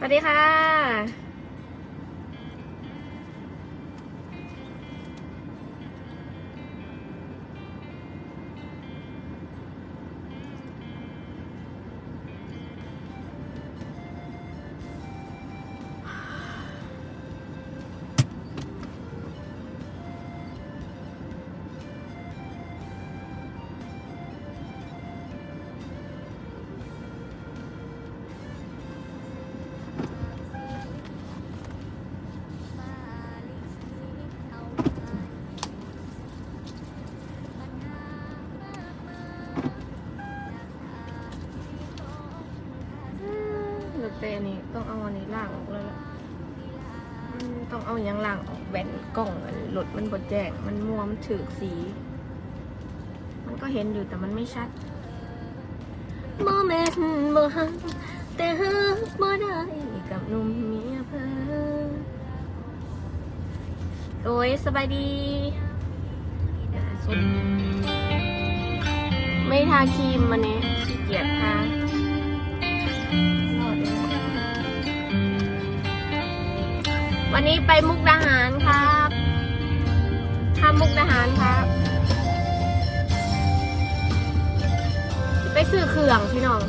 สวัสดีค่ะ เอาอันนี้ล่างออกเลยล่ะอืมต้องเอาอย่างล่างออกแบนกล้องอันหลุดมันบดแจกมันมัวมันถือสี มันก็เห็นอยู่แต่มันไม่ชัดโมเมนต์บ่ฮักแต่ฮักบ่ได้กับหนุ่มเมียเพิ่นโอ้ยสบายดีสุดไม่ทาครีมมันนี้ขี้เกียจทา วันนี้ไปมุกดาหารครับทำมุกดาหารครับ ไปซื้อเครื่องพี่น้อง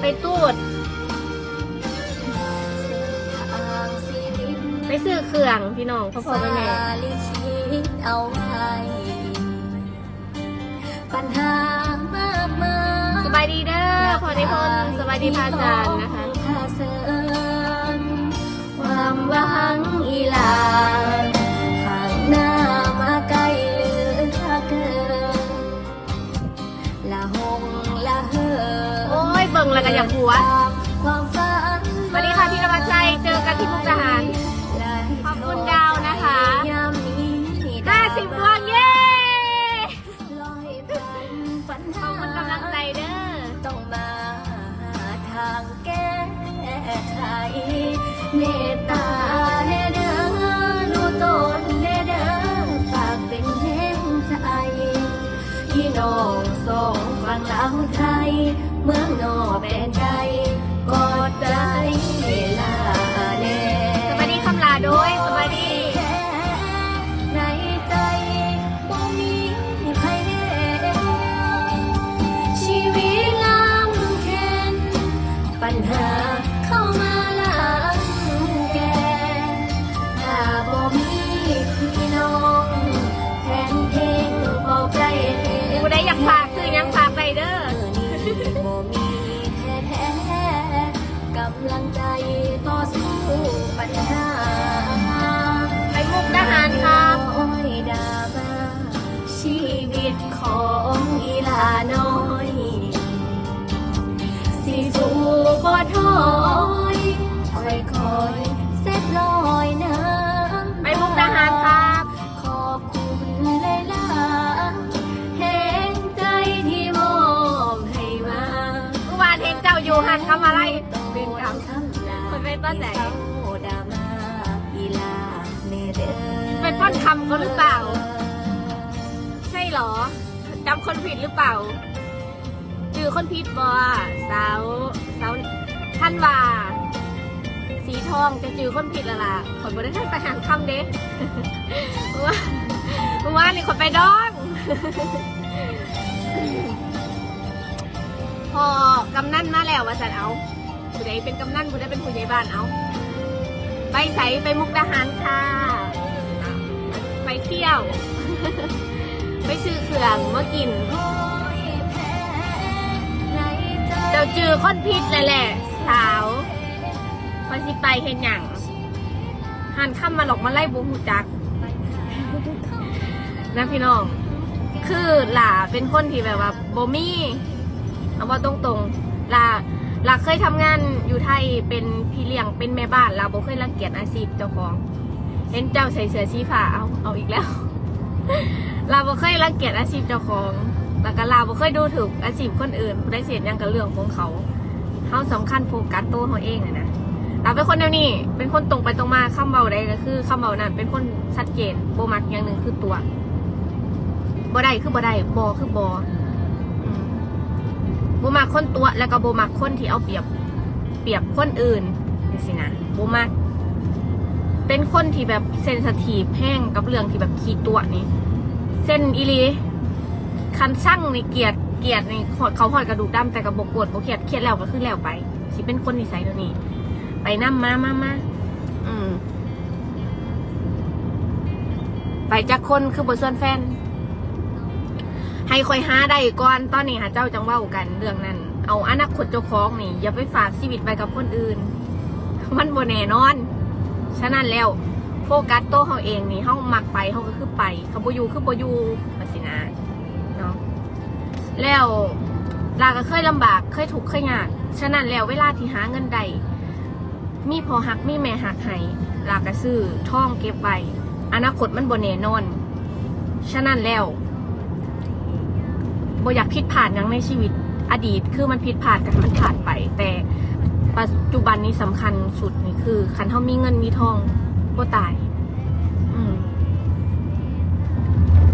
ไปตูด ไปซื้อเครื่องพี่น้องพ่อพ่อแม่แม่ลิขิตเอาไว้ปัญหา พอนิพนธ์สบายดีพระอาจารย์นะคะความหวังอีลาหางหน้ามาไกลเหลือถ้าเกินละหงละเหอโอ้ยเบิ่งแล้วก็อย่ากหัวความฝันสวัสดีค่ะพี่นวัชชัยเจอกันที่มุกดาหารขอบคุณดาวนะคะห้าสิบดวงเย้ขอบคุณกำลังใจเด้อต้องมา น่เด้อรู้ตนแน่เด้อฝากเป็นแห่งใจพี่น้องสองฝั่งลาวไท กานไปต้นไหนดามาอีลาเนต้นคำเขาหรือเปล่า ใช่เหรอจำคนผิดหรือเปล่าจือคนผิดบอสาวสาวท่านว่า สีทองจะจือคนผิดละล่ะขอยบ่ได้ให้ไปหางคำเด้เมื่อวานเมื่อวานนี่คนไปดองพอกำนันมาแล้วว่าสันเอา ผู้ใดเป็นกำนันผู้ใดเป็นผู้ใหญ่บ้านเอาไปใส่ไปมุกดาหารค่ะ ไปเที่ยว ไปซื้อเครื่องมากิน เจ้าจือค้นพิษเลยแหละสาวคอยสิไปเห็นอย่างหันข้ามมาหลอกมาไล่บูหูจักนะพี่น้อง คือหล่าเป็นคนที่แบบว่าโบมี่เอาว่าตรงๆหล่า หล่าเคยทำงานอยู่ไทยเป็นพี่เลี้ยงเป็นแม่บ้านเราโบเคยรังเกียจอาชีพเจ้าของเห็นเจ้าใส่เสื้อสีฟ้าเอาเอาอีกแล้ว เราบ่เคยรังเกียจอาชีพเจ้าของ แล้วก็เราบ่เคยดูถูกอาชีพคนอื่นได้เสียยังกับเรื่องของเขาเขาสำคัญโฟกัสตัวเขาเองอะนะเราเป็นคนเดียวนี้ เป็นคนตรงไปตรงมาคำเบาใดก็คือคำเบานั้นเป็นคนชัดเจนโบมักอย่างหนึ่งคือตัวบ่ได้คือบ่ได้บอคือบออืม บ่มักคนตัวแล้วก็บ่มักคนที่เอาเปรียบเปรียบคนอื่นนี่สินะบ่มักเป็นคนที่แบบเซนสทีฟแห้งกับเรื่องที่แบบขี้ตัวนี่เส้นอีลีคันช่างในเกียรติเกียรติในเขาหอดกระดูกดำแต่กับบกโกรธบกเขียดเครียดแล้วก็คือแล้วไปสิเป็นคนนิสัยตัวนี้ ไปนั่มมามามาอืมไปจากคนคือบทส่วนแฟน ให้คอยหาได้ก่อนตอนนี้หาเจ้าจังเว้ากันเรื่องนั้น เอาอนาคตเจ้าของนี่ อย่าไปฝากชีวิตไปกับคนอื่น มันบ่แน่นอน ฉะนั้นแล้วโฟกัสโตเขาเองนี่เขามักไปเขาก็คือไปเขาบอยู่คือบ่อยู่มาสินะเนาะแล้วลาก็เคยลำบากเคยถูกเคยยากฉะนั้นแล้วเวลาที่หาเงินใดมีพอหักมีแม่หักให้ลาก็ซื้อท่องเก็บไว้อนาคตมันบ่แน่นอน ฉะนั้นแล้ว บอยากผิดพลาดหยังในชีวิตอดีตคือมันผิดพลาดกันมันผ่านไป แต่ปัจจุบันนี้สำคัญสุดนี่คือคันเฮามีเงินมีทองบ่ตายอืม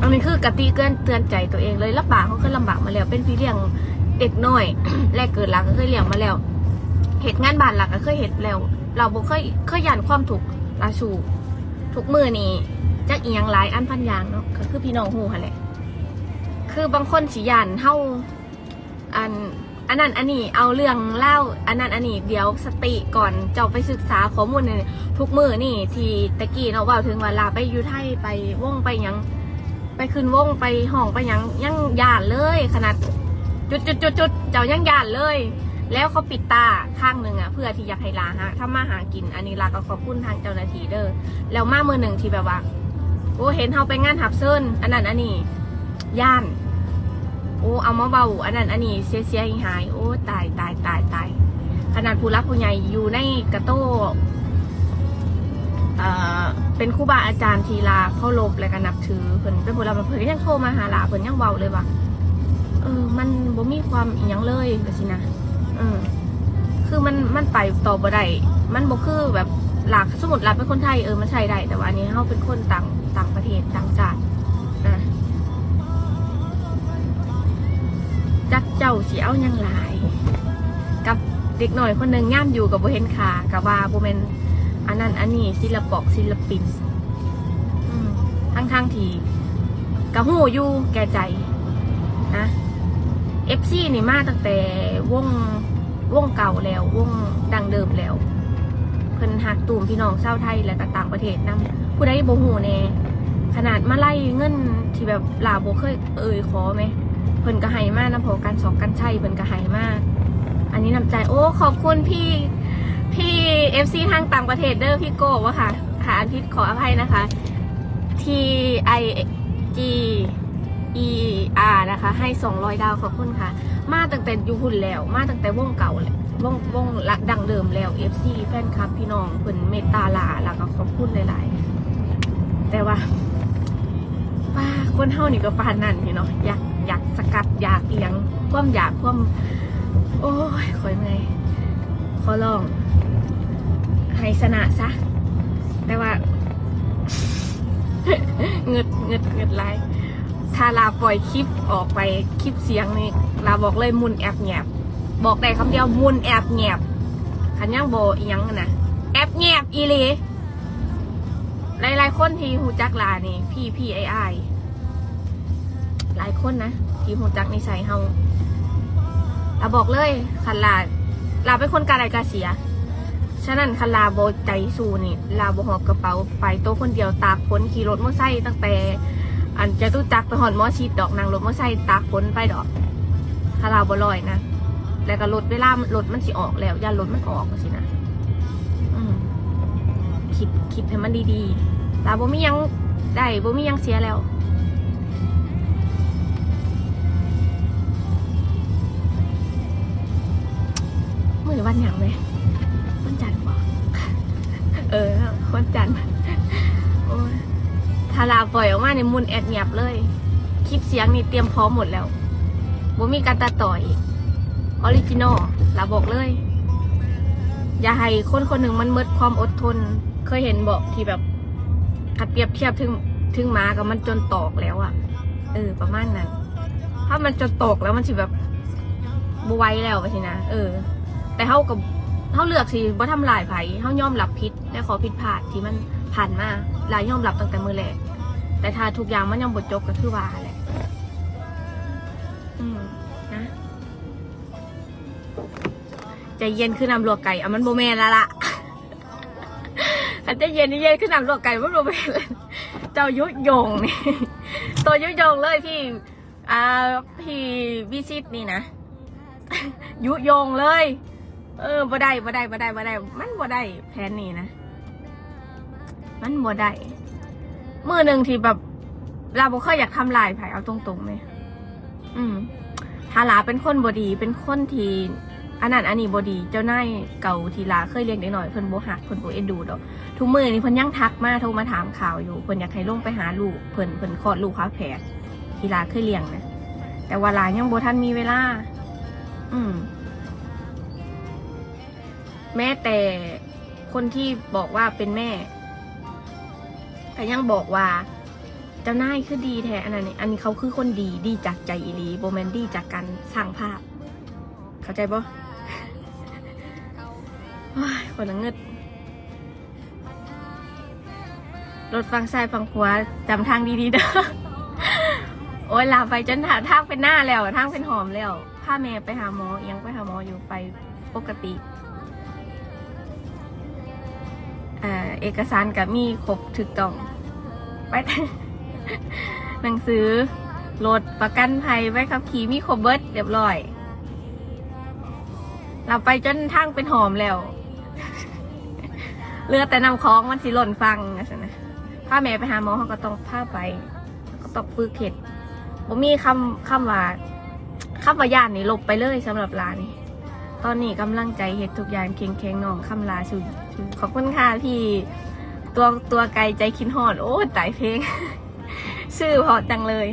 อันนี้คือกติเกินเตือนใจตัวเองเลยลำบากเขาเคยลำบากมาแล้ว เป็นพี่เลี้ยงเด็กน้อย แรกเกิดหลักก็เคยเลี้ยงมาแล้วเหตุงานบ้านหลักก็เคยเหตุแล้ว เราบ่เคยเคยยันความถูกข์ลาชูทุกมือนี่จักอียงหลายอันพันยางเนาะก็คือพี่น้องหูค่ะแหละ คือบางคนสิยันเฮาอันอันนั้นอันนี้เอาเรื่องเล่าอันนั้นอันนี้เดี๋ยวสติก่อนจ้าไปศึกษาข้อมูลเนี่ยทุกมือนี่ที่ตะกี้เนาะว่าถึงเวลาไปอยูไทยไปวงไปยัง ไปขึ้นวงไปห้องไปยังยังย่านเลย ขนาดจุดจุดจุดจุดเจ้ายังย่านเลย แล้วเขาปิดตาข้างหนึ่งอะเพื่อที่อยากให้ลาฮะถ้ามาหากินอันนี้ลาก็ขอบคุณทางเจ้าหน้าที่เด้อแล้วมามือหนึ่งที่แบบว่าโอ้เห็นเขาไปงานหับเซินอันนั้นอันนี้ย่าน อ้เอามาเบาอันนั้นอันนี้เสียเสียหายโอ้ตายตายตายตายขนาดผู้รักผู้ใหญ่อยู่ในกระโต้เอ่อเป็นครูบาอาจารย์ทีลาเข้ารบและก็นับถือเพิ่นเป็นผู้รับเพิ่นยังโทรมาหาลาเพิ่นยังเบาเลยว่าเออ มันบ่มีความอีหยังเลยก็สินะเออคือมันมันไปต่อบ่ได้มันบ่คือแบบหลักสมมติเราเป็นคนไทยเออมันใช่ได้แต่ว่าอันนี้เราเป็นคนต่างต่างประเทศต่างชาติ จักเจ้าสิเอายังหลาย กับเด็กหน่อยคนหนึ่งย่ามอยู่กับโบเห็นขากับว่าโบเมนอันนั้นอันนี้ศิลปอกศิลปินทั้งทั้งที่กะหูอยู่แก่ใจนะเอฟซีนี่มาตั้งแต่วงวงเก่าแล้ววงดังเดิมแล้ว เพิ่นหักตูมพี่น้องชาวไทยและต่างประเทศนำผู้ใดบ่หูแน่ขนาดมาไล่เงินที่แบบลาโบเคยเอ่ยขอไหม เพิ่นก็ให้มากนะพอการสองกันใช่เพิ่นก็ให้มาก อันนี้น้ำใจโอ้ขอบคุณพี่พี่เอฟซีทางต่างประเทศเด้อพี่โก้วะค่ะหาอันพิษขออภัยนะคะ T I G E R นะคะ ให้สองร้อยดาวขอบคุณค่ะ มาตั้งแต่ยูหุ่นแล้ว มาตั้งแต่วงเก่าเลยวงวงรักดังเดิมแล้ว FC แฟนคลับพี่น้องเพิ่นเมตตาลาแล้วก็ขอบคุณหลายๆ แต่ว่าป้าคนเฮานี่ก็ปานนั่นนี่เนาะอยาก อยากสกัดอยากเอียงความอยากความโอ้ยคอยเมื่อยขอลองให้ชนะซะ แต่ว่าเงิดเงิดเงิดไรถ้าลาปล่อยคลิปออกไปคลิปเสียงนี่ลาบอกเลยมุนแอบแงบบอกได้คำเดียวมุนแอบแงบขันยังโบอียังนะแอบแงบอีหลีหลายๆคนที่หูจักลานี่พี่พี่ไอไอ หลายคนนะที่หูจักนิสัยเฮาลาบอกเลยคันลาลาเป็นคนกาไรกาเสีย ฉะนั้นคันลาโบใจสูนี่ลาโบหอบกระเป๋าไปโตวคนเดียวตากฝนขี่รถมอไซค์ตั้งแต่ อันจะตู้จักรไปหอนมอชีดดอกนางรถมอไซค์ตากฝนไปดอกคาราบลอยนะแล้วก็รถเวลารถมันสิออกแล้วย่านรถมันออกสินะคิดคิดให้มันดีๆลาโบ่มีหยังได้โบ่มีหยังเสียแล้ว มือวันหยังเลยวันจันทร์บอกเออวันจันทร์โอ้ยถ้าลาปล่อยออกมาในยมุนแอดเงียบเลย คลิปเสียงนี่เตรียมพร้อมหมดแล้วบ่มีการตัดต่ออีกออริจินอลลาบอกเลย อย่าให้คนคนหนึ่งมันหมดความอดทน เคยเห็นบอกที่แบบขัดเปรียบเทียบถึงถึงหมากับมันจนตอกแล้วอะเออ ประมาณนั้น ถ้ามันจะตกแล้วมันสิแบบบไหวแล้วไปสินะ เออ แต่เท่ากับเท่าเลือกสิว่าทำลายไผเท่ายอมรับผิดและขอผิดพลาดที่มันผ่านมาลายยอมรับตั้งแต่มือแรกแต่ถ้าทุกอย่างมันยังบดจบก็คือว่าแหละอืมนะใจเย็นขึ้นนำลวกไก่อะมันโบแมนแล้วล่ะอันใจเย็นนี่เย็นขึ้นนำลวกไก่มันโบแมนเลยเจ้ายุยงนี่ตัวยุยงเลยพี่อ่าพี่วิชิตนี่นะยุยงเลย เออบ่ได้บ่ได้บ่ได้บ่ได้ มันบ่ได้แผนนี้นะ มันบ่ได้มือหนึ่งที่แบบเราบ่เคยอยากทำลายไผเอาตรงๆเลยอืมถ้าลาเป็นคนบดี เป็นคนที่อันนั้นอันนี้บดี เจ้านายเก่าทีลาเคยเลี้ยงเด็กหน่อยเพิ่นบ่หักเพิ่นบ่เอ็นดูดอกทุกมือนี่เพิ่นยังทักมาโทรมาถามข่าวอยู่เพิ่นอยากให้ลงไปหาลูกเพิ่นเพิ่นคลอดลูกค้าแผลทีลาเคยเลี้ยงนะแต่ว่าลายังบ่ทันมีเวลา อืม แม้แต่คนที่บอกว่าเป็นแม่แต่ยังบอกว่าเจ้านายคือดีแท้อันนั้นนี่อันนี้เขาคือคนดีดีจากใจอีลีโบแมนดีจากการสร้างภาพ เข้าใจปะว้ายคนละเงิดรถฟังซ้ายฟังขวาจำทางดีๆเด้อโอ้ยลาไปจนทางทางเป็นหน้าแล้วทางเป็นหอมแล้วพาแม่ไปหาหมอเอียังไปหาหมออยู่ไปปกติ เอกสารกับมีครบถูกต้องไปหนังสือรถประกันภัยไว้ขับขี่มีครบเบิร์ดเรียบร้อย เราไปจนทางเป็นหอมแล้วเรือแต่นำคล้องมันสิหล่นฟังนะสินะพาแม่ไปหาหมอเขาก็ต้องพาไป ก็ต้องฝึกเข็ดบ่มีคำคำว่าคำว่าย่านนี่ลบไปเลยสำหรับลานี่ตอนนี้กำลังใจเฮ็ดทุกอย่างเคียงเคียงน้องคำลาสุด ขอบคุณค่ะพี่ตัวตัวไกลใจคินหอด โอ้ตายเพลง ชื่อเพอจังเลย